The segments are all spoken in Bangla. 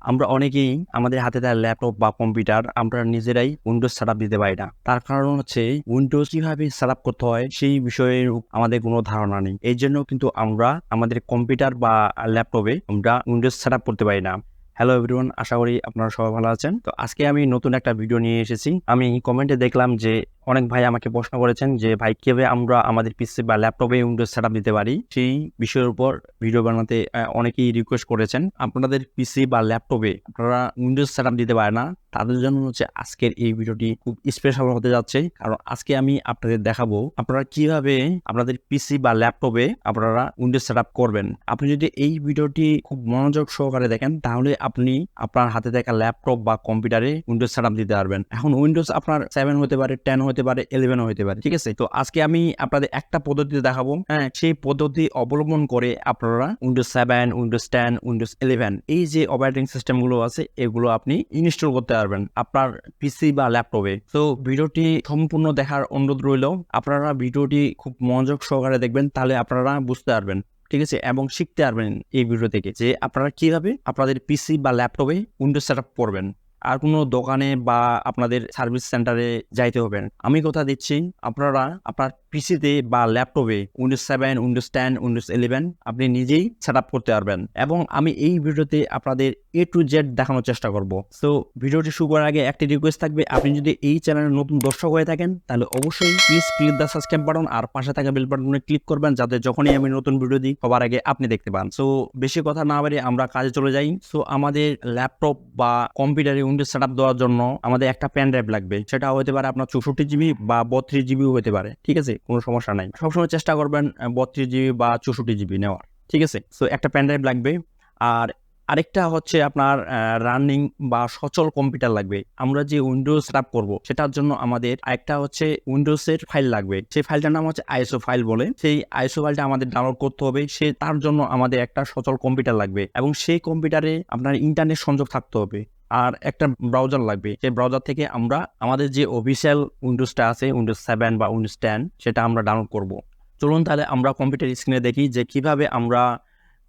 আমরা অনেকেই আমাদের হাতে থাকা ল্যাপটপ বা কম্পিউটার আমরা নিজেরাই উইন্ডোজ সেট দিতে পারি না। তার কারণ হচ্ছে উইন্ডোজ কীভাবে সেট করতে হয় সেই বিষয়ে আমাদের কোনো ধারণা নেই। এই জন্য কিন্তু আমরা আমাদের কম্পিউটার বা ল্যাপটপে আমরা উইন্ডোজ সেট করতে পারি না। হ্যালো এভরিওয়ান আশা করি আপনারা সবাই ভালো আছেন। তো আজকে আমি নতুন একটা ভিডিও নিয়ে এসেছি। আমি কমেন্টে দেখলাম যে অনেক ভাই আমাকে প্রশ্ন করেছেন যে, ভাই, কীভাবে আমরা আমাদের পিসি বা ল্যাপটপে উইন্ডোজ সেট দিতে পারি? সেই বিষয়ের উপর ভিডিও বানাতে অনেকেই রিকোয়েস্ট করেছেন। আপনাদের পিসি বা ল্যাপটপে আপনারা উইন্ডোজ সেট দিতে পারে না, তাদের জন্য হচ্ছে আজকের এই ভিডিওটি খুব স্পেশাল হতে যাচ্ছে। কারণ আজকে আমি আপনাদের দেখাবো আপনারা কীভাবে আপনাদের পিসি বা ল্যাপটপে আপনারা উইন্ডোজ সেট করবেন। আপনি যদি এই ভিডিওটি খুব মনোযোগ সহকারে দেখেন, তাহলে আপনি আপনার হাতে থাকা ল্যাপটপ বা কম্পিউটারে উইন্ডোজ সেট দিতে পারবেন। এখন উইন্ডোজ আপনার সেভেন হতে পারে টেন হতে পারে ইলেভেন হতে পারে, ঠিক আছে? তো আজকে আমি আপনাদের একটা পদ্ধতি দেখাবো। হ্যাঁ সেই পদ্ধতি অবলম্বন করে আপনারা Windows seven Windows ten Windows eleven এই যে অপারেটিং সিস্টেমগুলো আছে, এগুলো আপনি ইনস্টল করতে পারবেন আপনার পিসি বা ল্যাপটপে তো ভিডিওটি সম্পূর্ণ দেখার অনুরোধ রইল, আপনারা ভিডিওটি খুব মনোযোগ সহকারে দেখবেন, তাহলে আপনারা বুঝতে পারবেন, ঠিক আছে? এবং শিখতে পারবেন এই ভিডিও থেকে যে আপনারা কীভাবে আপনাদের পিসি বা ল্যাপটপে উইন্ডোজ সেট আপ করবেন। আর কোনো দোকানে বা আপনাদের সার্ভিস সেন্টারে যাইতে হবে। আমি কথা দিচ্ছি, আপনারা আপনার পিসিতে বা ল্যাপটপে Windows seven Windows ten Windows eleven আপনি নিজেই সেট আপ করতে পারবেন এবং আমি এই ভিডিওতে আপনাদের এ টু জেড দেখানোর চেষ্টা করব। সো ভিডিওটি শুরু করার আগে একটি রিকোয়েস্ট থাকবে, আপনি যদি এই চ্যানেলের নতুন দর্শক হয়ে থাকেন, তাহলে অবশ্যই please click the subscribe button আর পাশে থাকা বেল বাটনে ক্লিক করবেন, যাতে যখনই আমি নতুন ভিডিও দিই, সবার আগে আপনি দেখতে পান। সো বেশি কথা না বাড়িয়ে আমরা কাজে চলে যাই। সো আমাদের ল্যাপটপ বা কম্পিউটারে উইন্ডোজ সেট দেওয়ার জন্য আমাদের একটা প্যান ড্রাইভ লাগবে। সেটা হতে পারে আপনার চৌষট্টি জিবি বা বত্রিশ জিবিও হতে পারে, ঠিক আছে? কোনো সমস্যা নাই। সবসময় চেষ্টা করবেন বত্রিশ জিবি বা চৌষট্টি জিবি নেওয়ার, ঠিক আছে? সো একটা প্যান ড্রাইভ লাগবে। আর আরেকটা হচ্ছে আপনার রানিং বা সচল কম্পিউটার লাগবে। আমরা যে উইন্ডোজ সেট করব, সেটার জন্য আমাদের একটা হচ্ছে উইন্ডোজের ফাইল লাগবে। সেই ফাইলটার নাম হচ্ছে আইএসও ফাইল বলে। সেই আইএসও ফাইলটা আমাদের ডাউনলোড করতে হবে। সে, তার জন্য আমাদের একটা সচল কম্পিউটার লাগবে। এবং সেই কম্পিউটারে আপনার ইন্টারনেট সংযোগ থাকতে হবে। আর একটা ব্রাউজার লাগবে। সেই ব্রাউজার থেকে আমরা আমাদের যে অফিসিয়াল উইন্ডোজটা আছে উইন্ডোজ সেভেন বা উইন্ডোজ টেন সেটা আমরা ডাউনলোড করব। চলুন তাহলে আমরা কম্পিউটার স্ক্রিনে দেখি যে কীভাবে আমরা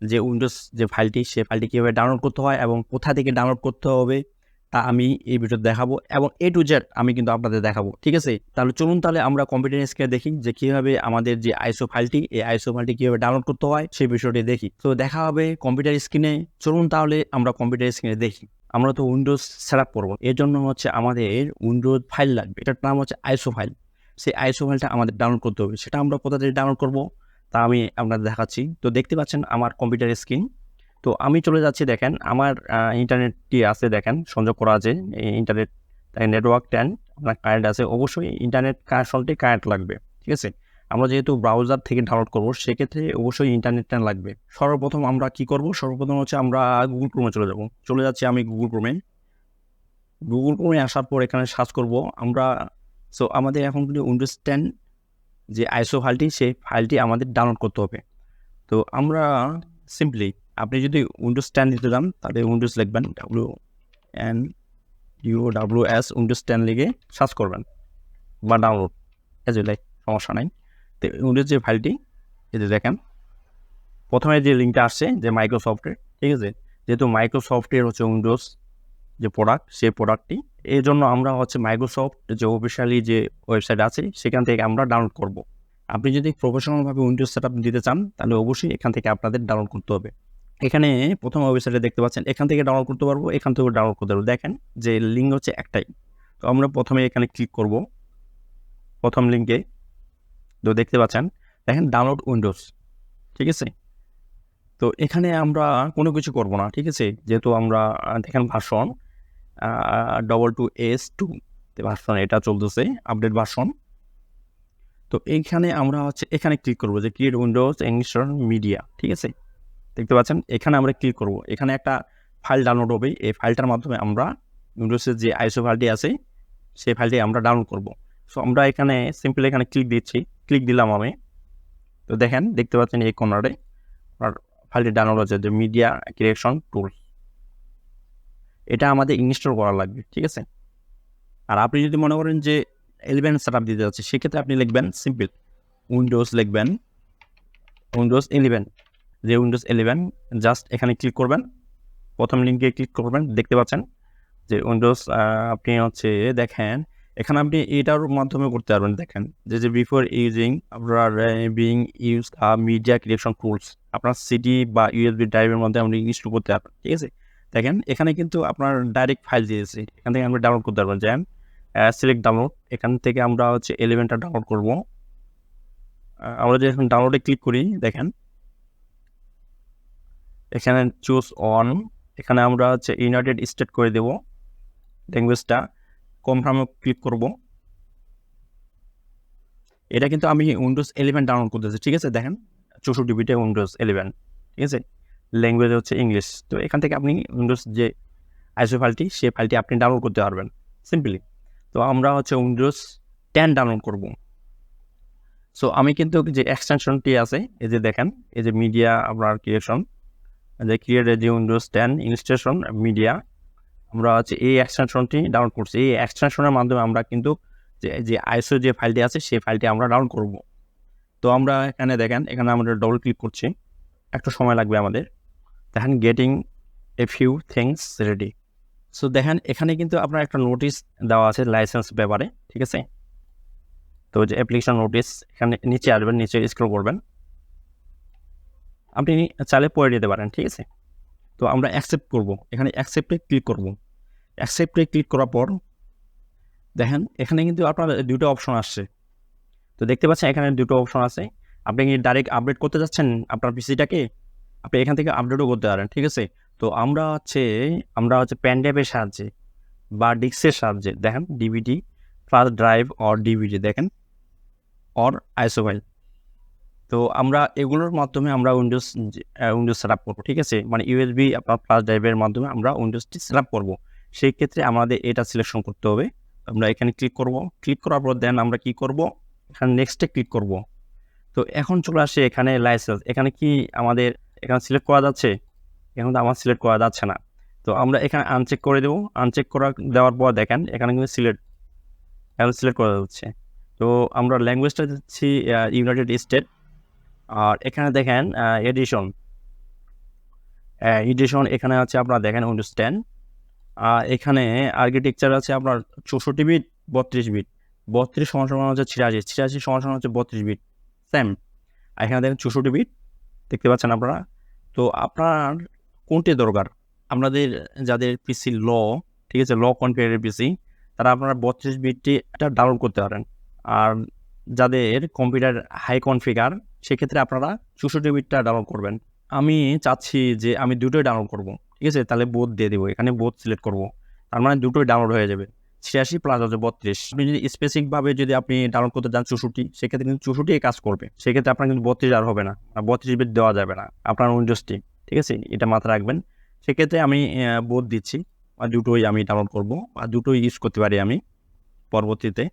যে উইন্ডোজ যে ফাইলটি সে ফাইলটি কীভাবে ডাউনলোড করতে হয় এবং কোথা থেকে ডাউনলোড করতে হবে, তা আমি এই ভিডিওতে দেখাবো এবং এ টু জেড আমি কিন্তু আপনাদের দেখাবো, ঠিক আছে? তাহলে চলুন তাহলে আমরা কম্পিউটার স্ক্রিনে দেখি যে কীভাবে আমাদের যে আইসো ফাইলটি এই আইসো ফাইলটি কীভাবে ডাউনলোড করতে হয়, সেই বিষয়টি দেখি। তো দেখা হবে কম্পিউটার স্ক্রিনে চলুন তাহলে আমরা কম্পিউটার স্ক্রিনে দেখি। আমরা তো উইন্ডোজ সেট আপ করব। এর জন্য হচ্ছে আমাদের উইন্ডোজ ফাইল লাগবে। এটার নাম হচ্ছে আইসো ফাইল সেই আইসো ফাইলটা আমাদের ডাউনলোড করতে হবে। সেটা আমরা কোথা থেকে ডাউনলোড করব? তা আমি আপনাদের দেখাচ্ছি। তো দেখতে পাচ্ছেন আমার কম্পিউটার স্ক্রিন তো আমি চলে যাচ্ছি, দেখেন, আমার ইন্টারনেটটি আছে, দেখেন, সংযোগ করা আছে। ইন্টারনেট নেটওয়ার্ক টেন আপনার কারেন্ট আছে। অবশ্যই ইন্টারনেট কানেকশনটি কারেন্ট লাগবে। ঠিক আছে? আমরা যেহেতু ব্রাউজার থেকে ডাউনলোড করব, সেক্ষেত্রে অবশ্যই ইন্টারনেট টেন লাগবে। সর্বপ্রথম আমরা কি করব? সর্বপ্রথম হচ্ছে আমরা গুগল ক্রোমে চলে যাব। চলে যাচ্ছি আমি গুগল ক্রোমে গুগল ক্রোমে আসার পর এখানে সার্চ করব। আমরা সো আমাদের এখন কিন্তু উইন্ডোজ টেন যে আইসো ফাইলটি সেই ফাইলটি আমাদের ডাউনলোড করতে হবে। তো আমরা সিম্পলি আপনি যদি উইন্ডোজ টেন দিতে যান তাহলে উইন্ডোজ লিখবেন W N U W S Windows ten লিখে সার্চ করবেন বা ডাউনলোড এজ লাইক সমস্যা নাই। উইন্ডোজ যে ফাইলটি এই যে দেখেন, প্রথমে যে লিঙ্কটা আসছে, যে মাইক্রোসফটের ঠিক আছে? যেহেতু মাইক্রোসফটের হচ্ছে উইন্ডোজ যে প্রোডাক্ট সেই প্রোডাক্টটি এই জন্য আমরা হচ্ছে মাইক্রোসফট যে অফিসিয়ালি যে ওয়েবসাইট আছে, সেখান থেকে আমরা ডাউনলোড করব। আপনি যদি প্রফেশনালভাবে উইন্ডোজ সেট দিতে চান, তাহলে অবশ্যই এখান থেকে আপনাদের ডাউনলোড করতে হবে। এখানে প্রথম ওয়েবসাইটে দেখতে পাচ্ছেন, এখান থেকে ডাউনলোড করতে পারব, এখান থেকে ডাউনলোড করতে পারব। দেখেন, যে লিঙ্ক হচ্ছে একটাই। তো আমরা প্রথমে এখানে ক্লিক করব। প্রথম লিঙ্কে তো দেখতে পাচ্ছেন, দেখেন ডাউনলোড উইন্ডোজ ঠিক আছে? তো এখানে আমরা কোনো কিছু করব না, ঠিক আছে? যেহেতু আমরা দেখেন version double two S two version এটা চলতেছে আপডেট ভার্সন তো এইখানে আমরা হচ্ছে, এখানে ক্লিক করব যে ক্রিয়েট উইন্ডোজ ইংলিশ মিডিয়া ঠিক আছে? দেখতে পাচ্ছেন? এখানে আমরা ক্লিক করব। এখানে একটা ফাইল ডাউনলোড হবে, এই ফাইলটার মাধ্যমে আমরা উইন্ডোজের যে আইসো ফাইলটি আছে, সেই ফাইলটি আমরা ডাউনলোড করব। সো আমরা এখানে সিম্পল এখানে ক্লিক দিচ্ছি। ক্লিক দিলাম আমি। তো দেখেন, দেখতে পাচ্ছেন এই কর্নারে আপনার ফাইলটি ডাউনলোড হচ্ছে যে মিডিয়া ক্রিয়েশন টুল এটা আমাদের ইনস্টল করা লাগবে, ঠিক আছে? আর আপনি যদি মনে করেন যে এলিভেন সেট আপ দিতে যাচ্ছে, সেক্ষেত্রে আপনি লিখবেন সিম্পল উইন্ডোজ লিখবেন। উইন্ডোজ ইলেভেন যে উইন্ডোজ ইলেভেন জাস্ট এখানে ক্লিক করবেন। প্রথম লিঙ্কে ক্লিক করবেন। দেখতে পাচ্ছেন যে উইন্ডোজ আপনি হচ্ছে দেখেন এখানে আপনি এটার মাধ্যমে করতে পারবেন, দেখেন। যে যে বিফোর ইউজিং আপনার being use media creation tools আপনার সিডি বা ইউএসবি ড্রাইভের মধ্যে আপনি ইনস্টল করতে পারবেন, ঠিক আছে? দেখেন, এখানে কিন্তু আপনার ডাইরেক্ট ফাইল দিয়েছে। এখান থেকে আমরা ডাউনলোড করতে পারবেন যেন সিলেক্ট ডাউনলোড এখান থেকে আমরা হচ্ছে এলিভেনটা ডাউনলোড করব। আমরা যে এখন ডাউনলোডে ক্লিক করি, দেখেন। এখানে চুজ অন এখানে আমরা হচ্ছে ইউনাইটেড স্টেট করে দেব ল্যাঙ্গুয়েজটা কনফার্মে ক্লিক করব। এটা কিন্তু আমি উইন্ডোজ ইলেভেন ডাউনলোড করতেছি, ঠিক আছে? দেখেন, চৌষট্টি বিটে উইন্ডোজ ইলেভেন ঠিক আছে? ল্যাঙ্গুয়েজ হচ্ছে ইংলিশ তো এখান থেকে আপনি উইন্ডোজ যে আইসো ফাইলটি সেই ফাইলটি আপনি ডাউনলোড করতে পারবেন সিম্পলি তো আমরা হচ্ছে উইন্ডোজ টেন ডাউনলোড করব। সো আমি কিন্তু যে এক্সটেনশনটি আছে, এই যে দেখেন, এই যে মিডিয়া আপনার ক্রিয়েশন যে ক্রিয়েট যে উইন্ডোজ টেন ইনস্টেশন মিডিয়া আমরা হচ্ছে এই এক্সটেনশনটি ডাউনলোড করছি। এই এক্সটেনশনের মাধ্যমে আমরা কিন্তু যে যে আইসো যে ফাইলটি আছে, সেই ফাইলটি আমরা ডাউনলোড করব। তো আমরা এখানে দেখেন, এখানে আমরা ডবল ক্লিক করছি। একটু সময় লাগবে আমাদের। দেখেন getting a few things ready so দেখেন, এখানে কিন্তু আপনার একটা নোটিশ দেওয়া আছে লাইসেন্স ব্যাপারে, ঠিক আছে? তো যে অ্যাপ্লিকেশন নোটিস এখানে নিচে আসবেন, নিচে স্ক্রল করবেন। আপনি চাইলে পড়ে দিতে পারেন, ঠিক আছে? তো আমরা অ্যাকসেপ্ট করব। এখানে অ্যাকসেপ্টে ক্লিক করব। অ্যাকসেপ্টে ক্লিক করার পর, দেখেন, এখানে কিন্তু আপনার দুটো অপশন আসছে। তো দেখতে পাচ্ছেন, এখানে দুটো অপশন আছে। আপনি কি ডাইরেক্ট আপডেট করতে যাচ্ছেন আপনার পিসিটাকে আপনি এখান থেকে আপডেটও করতে পারেন, ঠিক আছে? তো আমরা হচ্ছে আমরা হচ্ছে প্যান্ড্রাইভের সাহায্যে বা ডিস্কের সাহায্যে, দেখেন DVD plus drive or DVD দেখেন অর আইসোফাইল তো আমরা এগুলোর মাধ্যমে আমরা উইন্ডোজ উইন্ডোজ সেট আপ করব, ঠিক আছে? মানে ইউএসবি আপনার প্লাস ড্রাইভের মাধ্যমে আমরা উইন্ডোজটি সেট আপ করব। সেই ক্ষেত্রে আমাদের এটা সিলেকশন করতে হবে। আমরা এখানে ক্লিক করব। ক্লিক করার পর দেন আমরা কি করব? এখানে নেক্সটে ক্লিক করব। তো এখন চলে আসে এখানে লাইসেন্স এখানে কি আমাদের এখানে সিলেক্ট করা যাচ্ছে? এখন তো আমার সিলেক্ট করা যাচ্ছে না। তো আমরা এখানে আনচেক করে দেবো। আনচেক করা দেওয়ার পর দেখেন, এখানে কিন্তু সিলেক্ট এখন সিলেক্ট করা যাচ্ছে। তো আমরা ল্যাঙ্গুয়েজটা দিচ্ছি ইউনাইটেড স্টেট আর এখানে দেখেন এডিশন এডিশন এখানে আছে আপনারা দেখেন উইন্ডোজ টেন আর এখানে আর্কিটেকচার আছে আপনার চৌষট্টি বিট বত্রিশ বিট বত্রিশ সমান সমান হচ্ছে ছিয়াশি ছিয়াশি সমান সমান হচ্ছে বত্রিশ বিট সেম আর এখানে দেখেন চৌষট্টি বিট দেখতে পাচ্ছেন আপনারা? তো আপনার কোনটি দরকার? আপনাদের যাদের পিসি ল ঠিক আছে ল কনফিগারের পিসি তারা আপনারা বত্রিশ বিটটি এটা ডাউনলোড করতে পারেন। আর যাদের কম্পিউটার হাই কনফিগার সেক্ষেত্রে আপনারা চৌষট্টি বিটটা ডাউনলোড করবেন। আমি চাচ্ছি যে আমি দুটোই ডাউনলোড করব, ঠিক আছে? তাহলে বোধ দিয়ে দেবো, এখানে বোধ সিলেক্ট করব। তার মানে দুটোই ডাউনলোড হয়ে যাবে। ছিয়াশি প্লাস হচ্ছে বত্রিশ। আপনি যদি স্পেসিফিকভাবে যদি আপনি ডাউনলোড করতে চান চৌষট্টি, সেক্ষেত্রে কিন্তু চৌষট্টি কাজ করবে। সেক্ষেত্রে আপনার কিন্তু বত্রিশ আর হবে না। বত্রিশ বিট দেওয়া যাবে না। আপনার উইন্ডোজটি ঠিক আছে? এটা মাথায় রাখবেন। সেক্ষেত্রে আমি বোধ দিচ্ছি। আর দুটোই আমি ডাউনলোড করব। আর দুটোই ইউজ করতে পারি আমি পরবর্তীতে।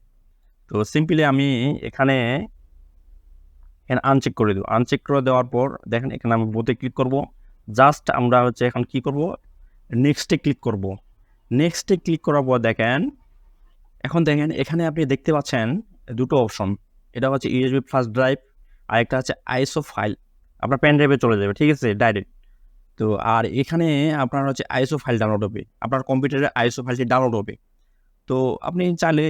তো সিম্পলি আমি এখানে এখানে আনচেক করে দেবো। আনচেক করে দেওয়ার পর দেখেন এখানে আমি বোতে ক্লিক করব। জাস্ট আমরা হচ্ছে এখন কি করব? নেক্সটে ক্লিক করব। নেক্সটে ক্লিক করার পর দেখেন, এখন দেখেন এখানে আপনি দেখতে পাচ্ছেন দুটো অপশন এটা হচ্ছে ইউএসবি ফ্লাশ ড্রাইভ আর একটা হচ্ছে আইসো ফাইল আপনার পেন ড্রাইভে চলে যাবে, ঠিক আছে? ডাইরেক্ট তো আর এখানে আপনার হচ্ছে আইসো ফাইল ডাউনলোড হবে। আপনার কম্পিউটারে আইসো ফাইলটি ডাউনলোড হবে। তো আপনি চাইলে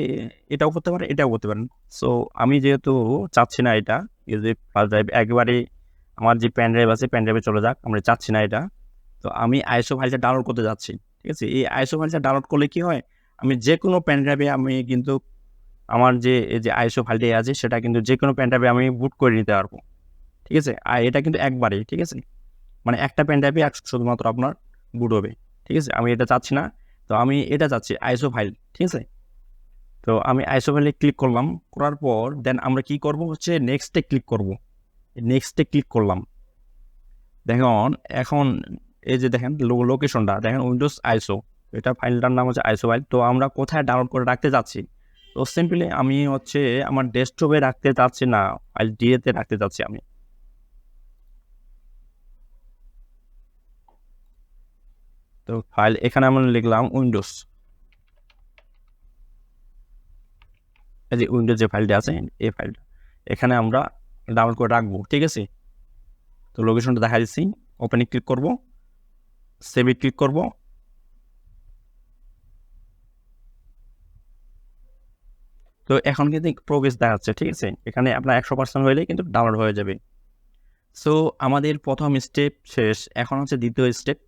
এটাও করতে পারেন, এটাও করতে পারেন। সো আমি যেহেতু চাচ্ছি না এটা ইউএসবি ফ্লাশ ড্রাইভ একেবারে আমার যে পেন ড্রাইভ আছে পেন ড্রাইভে চলে যাক, আমরা চাচ্ছি না এটা। তো আমি আইসো ফাইলটা ডাউনলোড করতে যাচ্ছি, ঠিক আছে? এই আইসো ফাইলটা ডাউনলোড করলে কি হয়? আমি যে কোনো পেন ড্রাইভে আমি কিন্তু আমার যে যে আইসো ফাইলটি আছে, সেটা কিন্তু যে কোনো পেন ড্রাইভে আমি বুট করে নিতে পারব, ঠিক আছে? আর এটা কিন্তু একবারেই, ঠিক আছে? মানে একটা পেন ড্রাইভে শুধুমাত্র আপনার বুট হবে, ঠিক আছে? আমি এটা চাচ্ছি না তো আমি এটা চাচ্ছি, আইসো ফাইল, ঠিক আছে? তো আমি আইসো ফাইলে ক্লিক করলাম, করার পর দেন আমরা কি করব হচ্ছে নেক্সটে ক্লিক করব। নেক্সটে ক্লিক করলাম। দেখুন, এখন এই যে দেখেন লোকেশনটা দেখেন উইন্ডোজ আইসো, এটা ফাইলটার নাম হচ্ছে আইসো ফাইল, তো আমরা কোথায় ডাউনলোড করে রাখতে যাচ্ছি তো সিম্পলি আমি হচ্ছে আমার ডেস্কটপে রাখতে চাচ্ছি না ফাইল ডিএতে রাখতে চাচ্ছি আমি। তো ফাইল এখানে আমরা লিখলাম উইন্ডোজ এই যে উইন্ডোজ যে ফাইলটা আছে, এই ফাইলটা এখানে আমরা ডাউনলোড করে রাখব, ঠিক আছে? তো লোকেশনটা দেখা দিচ্ছি। ওপেনে ক্লিক করব সেভে ক্লিক করব। তো এখন কিন্তু প্রোগ্রেস দেখাচ্ছে, ঠিক আছে? এখানে আপনার একশো পার্সেন্ট হইলে কিন্তু ডাউনলোড হয়ে যাবে। সো আমাদের প্রথম স্টেপ শেষ, এখন হচ্ছে দ্বিতীয় স্টেপ